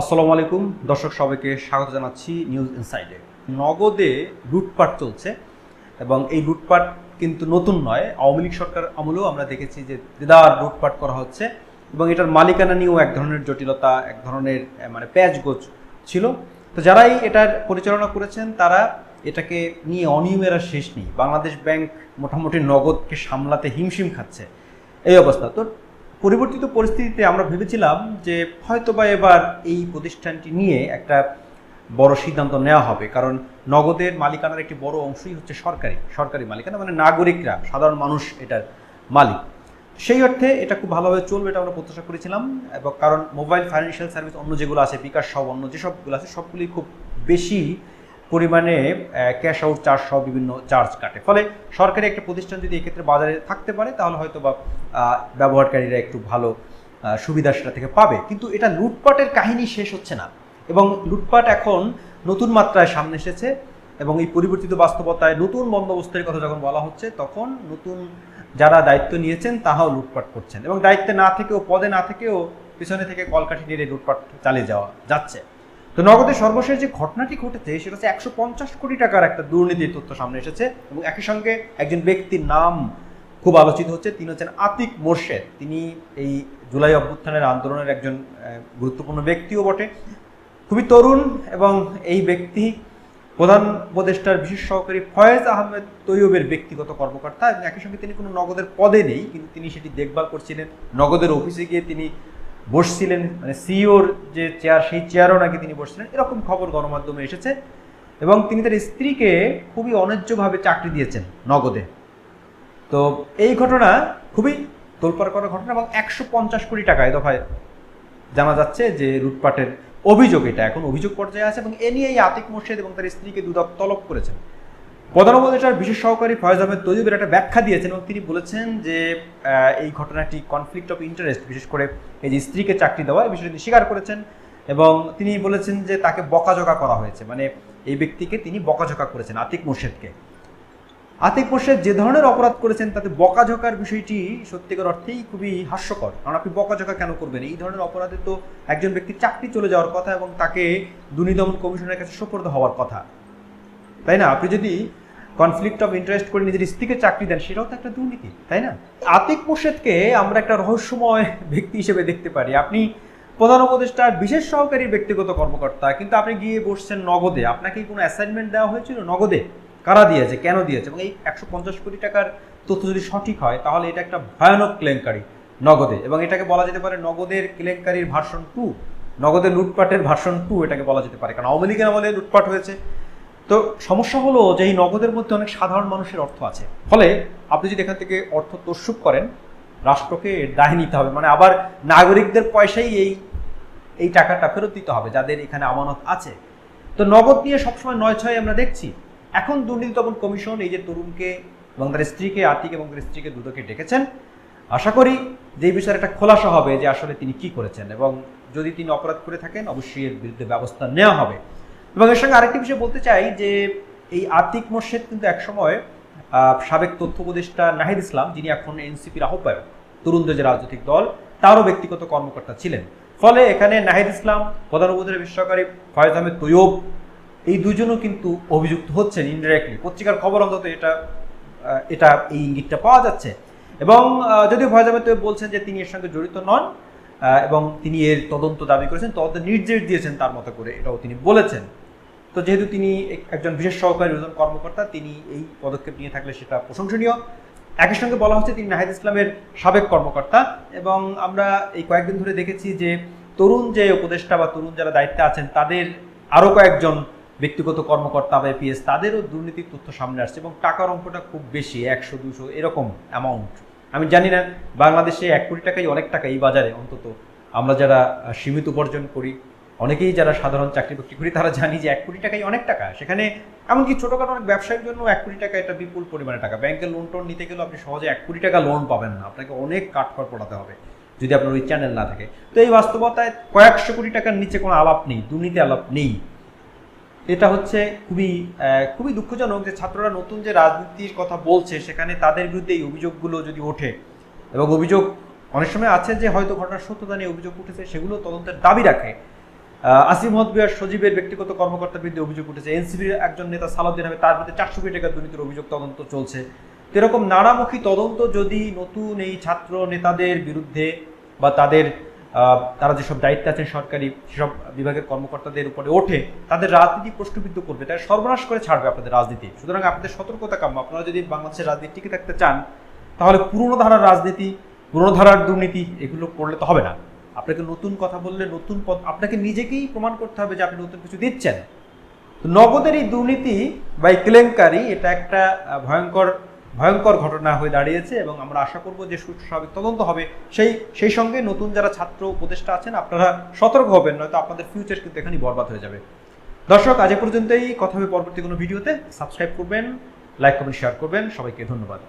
আসসালামু আলাইকুম। দর্শক, সবাইকে স্বাগত জানাচ্ছি নিউজ ইনসাইডে। নগদে লুটপাট চলছে এবং এই লুটপাট কিন্তু নতুন নয়। আওয়ামী লীগ সরকার আমলেও আমরা দেখেছি যে দেদার লুটপাট করা হচ্ছে এবং এটার মালিকানা নিয়েও এক ধরনের জটিলতা, এক ধরনের মানে প্যাচগোছ ছিল। তো যারাই এটার পরিচালনা করেছেন, তারা এটাকে নিয়ে অনিয়মের আর শেষ নেই। বাংলাদেশ ব্যাংক মোটামুটি নগদকে সামলাতে হিমশিম খাচ্ছে। এই অবস্থা। তো পরিবর্তিত পরিস্থিতিতে আমরা ভেবেছিলাম যে হয়তোবা এবার এই প্রতিষ্ঠানটি নিয়ে একটা বড় সিদ্ধান্ত নেওয়া হবে, কারণ নগদের মালিকানার একটি বড় অংশই হচ্ছে সরকারি সরকারি মালিকানা মানে নাগরিকরা, সাধারণ মানুষ এটার মালিক। সেই অর্থে এটা খুব ভালোভাবে চলবে এটা আমরা প্রত্যাশা করেছিলাম, এবং কারণ মোবাইল ফাইন্যান্সিয়াল সার্ভিস অন্য যেগুলো আছে, বিকাশ সব অন্য যেসবগুলো আছে সবগুলি খুব বেশি পরিমাণে ক্যাশ আউট চার্জ সহ বিভিন্ন চার্জ কাটে। ফলে সরকারি একটা প্রতিষ্ঠান যদি এক্ষেত্রে বাজারে থাকতে পারে, তাহলে হয়তো বা ব্যবহারকারীরা একটু ভালো সুবিধা সেটা থেকে পাবে। কিন্তু এটা লুটপাটের কাহিনী শেষ হচ্ছে না। এবং লুটপাট এখন নতুন মাত্রায় সামনে এসেছে এবং এই পরিবর্তিত বাস্তবতায় নতুন বন্দোবস্তের কথা যখন বলা হচ্ছে, তখন নতুন যারা দায়িত্ব নিয়েছেন, তাহাও লুটপাট করছেন। এবং দায়িত্বে না থেকেও, পদে না থেকেও পিছনে থেকে কলকাঠি নিয়ে লুটপাট চালিয়ে যাওয়া যাচ্ছে। তো নগদের সর্বশেষ যে ঘটনাটি ঘটেছে, সেটা হচ্ছে একশো পঞ্চাশ কোটি টাকার একটা দুর্নীতির তথ্য সামনে এসেছে এবং একই সঙ্গে একজন ব্যক্তির নাম খুব আলোচিত হচ্ছে, তিনি হচ্ছেন আতিক মোর্শেদ। তিনি এই জুলাই অভ্যুত্থানের আন্দোলনের একজন গুরুত্বপূর্ণ ব্যক্তিও বটে। খুবই তরুণ এবং এই ব্যক্তি প্রধান উপদেষ্টার বিশেষ সহকারী ফয়েজ আহমেদ তৈয়বের ব্যক্তিগত কর্মকর্তা একই সঙ্গে তিনি কোনো নগদের পদে নেই, কিন্তু তিনি সেটি দেখভাল করছিলেন। নগদের অফিসে গিয়ে তিনি বসছিলেন মানে সিইওর যে চেয়ার সেই চেয়ারও নাকি তিনি বসছিলেন, এরকম খবর গণমাধ্যমে এসেছে। এবং তিনি তার স্ত্রীকে খুবই অন্যায্যভাবে চাকরি দিয়েছেন নগদে। তো এই ঘটনা খুবই তোলপাড় করা ঘটনা এবং একশো পঞ্চাশ কোটি টাকা দফায় জানা যাচ্ছে যে লুটপাটের অভিযোগ এটা। এখন অভিযোগ পর্যায়ে আছে এবং এ নিয়ে এই আতিক মোর্শেদ এবং তার স্ত্রীকে দুদক তলব করেছেন। প্রধান উপদেষ্টার বিশেষ সহকারী ফয়েজ আহমেদ তৈয়বের একটা ব্যাখ্যা দিয়েছেন এবং তিনি বলেছেন যে এই ঘটনাটি কনফ্লিক্ট অফ ইন্টারেস্ট বিশেষ করে এই যে স্ত্রীকে চাকরি দেওয়া, এই বিষয়টি স্বীকার করেছেন এবং তিনি বলেছেন যে তাকে বকাঝকা করা হয়েছে। মানে এই ব্যক্তিকে তিনি বকাঝকা করেছেন, আতিক মোর্শেদকে। আতিক মোর্শেদ যে ধরনের অপরাধ করেছেন, তাতে বকাঝকার বিষয়টি সত্যিকার অর্থেই খুবই হাস্যকর। কারণ আপনি বকাঝকা কেন করবেন? এই ধরনের অপরাধে তো একজন ব্যক্তির চাকরি চলে যাওয়ার কথা এবং তাকে দুর্নীতি দমন কমিশনের কাছে সোপর্দ হওয়ার কথা। তাই না? আপনি যদি কনফ্লিক্ট অফ ইন্টারেস্ট করে নিজের স্ত্রীকে চাকরি দেন, সেটাও তো একটা দুর্নীতি, তাই না? আতিক মোর্শেদকে আমরা একটা রহস্যময় ব্যক্তি হিসেবে দেখতে পারি। আপনি প্রধান উপদেষ্টার বিশেষ সহকারী ব্যক্তিগত কর্মকর্তা, কিন্তু আপনি গিয়ে বসছেন নগদে। আপনাকে কোনো অ্যাসাইনমেন্ট দেওয়া হয়েছিল নগদে? কারা দিয়েছে? কেন দিয়েছে? এবং এই একশো পঞ্চাশ কোটি টাকার তথ্য যদি সঠিক হয়, তাহলে এটা একটা ভয়ানক কেলেঙ্কারি নগদে। এবং এটাকে বলা যেতে পারে নগদের কেলেঙ্কারির ভার্সন টু, নগদের লুটপাটের ভার্সন টু এটাকে বলা যেতে পারে। কারণ আওয়ামী লীগের আমলে লুটপাট হয়েছে তো সমস্যা হলো যে এই নগদের মধ্যে অনেক সাধারণ মানুষের অর্থ আছে। ফলে আপনি যদি এখান থেকে অর্থ তস্যুপ করেন, রাষ্ট্রকে দায় নিতে হবে। মানে আবার নাগরিকদের পয়সাই এই এই টাকাটা ফেরত দিতে হবে, যাদের এখানে আমানত আছে। তো নগদ নিয়ে সবসময় নয় ছয় আমরা দেখছি। এখন দুর্নীতি দমন কমিশন এই যে তরুণকে এবং তার স্ত্রীকে, আতিক এবং তার স্ত্রীকে দুটোকে ডেকেছেন। আশা করি যে এই বিষয়ে একটা খোলাসা হবে যে আসলে তিনি কি করেছেন এবং যদি তিনি অপরাধ করে থাকেন, অবশ্যই এর বিরুদ্ধে ব্যবস্থা নেওয়া হবে। এবং এর সঙ্গে আরেকটি বিষয় বলতে চাই যে এই আতিক মোর্শেদ কিন্তু একসময় সাবেক তথ্য উপদেষ্টা নাহিদ ইসলাম, যিনি এখন এনসিপির আহ্বায়ক তরুণদের যে রাজনৈতিক দল, তারও ব্যক্তিগত কর্মকর্তা ছিলেন। ফলে এখানে নাহিদ ইসলাম, প্রধান উপদেষ্টা বিশ্বকারী ফয়েজ আহমেদ তৈয়ব, এই দুজনও কিন্তু অভিযুক্ত হচ্ছেন ইনডাইরেক্টলি পত্রিকার খবর অন্তত এটা এটা এই ইঙ্গিতটা পাওয়া যাচ্ছে। এবং যদিও ফয়েজ আহমেদ তৈয়ব বলছেন যে তিনি এর সঙ্গে জড়িত নন এবং তিনি এর তদন্ত দাবি করেছেন তদন্ত নির্দেশ দিয়েছেন তার মতো করে এটাও তিনি বলেছেন। তো যেহেতু তিনি একজন বিশেষ সহকারী কর্মকর্তা, তিনি এই পদক্ষেপ নিয়ে থাকলে সেটা প্রশংসনীয়। একই সঙ্গে বলা হচ্ছে তিনি নাহিদ ইসলামের সাবেক কর্মকর্তা এবং আমরা এই কয়েকদিন ধরে দেখেছি যে তরুণ যে উপদেষ্টা বা তরুণ যারা দায়িত্বে আছেন, তাদের আরও কয়েকজন ব্যক্তিগত কর্মকর্তা বা পিএস তাদেরও দুর্নীতির তথ্য সামনে আসছে এবং টাকার অঙ্কটা খুব বেশি, একশো, দুশো, এরকম অ্যামাউন্ট আমি জানি না, বাংলাদেশে এক কোটি টাকাই অনেক টাকা এই বাজারে অন্তত। আমরা যারা সীমিত উপার্জন করি অনেকেই যারা সাধারণ চাকরি বাকরি করি, তারা জানি যে এক কোটি টাকাই অনেক টাকা। সেখানে এমনকি ছোটোখাটো অনেক ব্যবসায়ীর জন্য এক কোটি টাকা এটা বিপুল পরিমাণে টাকা। ব্যাংকের লোন টোন নিতে গেলেও আপনি সহজে এক কোটি টাকা লোন পাবেন না। আপনাকে অনেক কাঠখড় পড়াতে হবে, যদি আপনার ওই চ্যানেল না থাকে। তো এই বাস্তবতায় কয়েকশো কোটি টাকার নিচে কোনো আলাপ নেই, দুর্নীতি আলাপ নেই। এটা হচ্ছে খুবই খুবই দুঃখজনক যে ছাত্ররা নতুন যে রাজনীতির কথা বলছে, সেখানে তাদের বিরুদ্ধে এই অভিযোগগুলো যদি ওঠে, এবং অভিযোগ অনেক সময় আছে যে হয়তো ঘটনার সত্যতা নিয়ে অভিযোগ উঠেছে, সেগুলো তদন্তের দাবি রাখে। আসিম হদবিয়ার সজীবের ব্যক্তিগত কর্মকর্তার বিরুদ্ধে অভিযোগ উঠেছে। এনসিবির একজন নেতা সালাউদ্দিন আহমেদ তার বিরুদ্ধে চারশো কোটি টাকা দুর্নীতির অভিযোগ তদন্ত চলছে। এরকম নানামুখী তদন্ত যদি নতুন এই ছাত্র নেতাদের বিরুদ্ধে বা তাদের তারা যেসব দায়িত্বে আছেন সরকারি, সেসব বিভাগের কর্মকর্তাদের উপরে ওঠে, তাদের রাজনীতি প্রশ্নবিদ্ধ করবে, তারা সর্বনাশ করে ছাড়বে আপনাদের রাজনীতি। সুতরাং আপনাদের সতর্কতা কাম্য। আপনারা যদি বাংলাদেশের রাজনীতি টিকে থাকতে চান, তাহলে পুরনো ধারার রাজনীতি, পুরনো ধারার দুর্নীতি, এগুলো করলে তো হবে না। আপনাকে নতুন কথা বললে নতুন পদ আপনাকে নিজেকেই প্রমাণ করতে হবে যে আপনি নতুন কিছু দিচ্ছেন। নগদের এই দুর্নীতি বা এই কেলেঙ্কারি, এটা একটা ভয়ঙ্কর ভয়ঙ্কর ঘটনা হয়ে দাঁড়িয়েছে এবং আমরা আশা করব যে সুষ্ঠু স্বাভাবিক তদন্ত হবে। সেই সেই সঙ্গে নতুন যারা ছাত্র উপদেষ্টা আছেন, আপনারা সতর্ক হবেন, নয়তো আপনাদের ফিউচার কিন্তু এখানে বরবাদ হয়ে যাবে। দর্শক, আজ পর্যন্তই। কথা হবে পরবর্তী কোনো ভিডিওতে। সাবস্ক্রাইব করবেন লাইক কমেন্ট শেয়ার করবেন। সবাইকে ধন্যবাদ।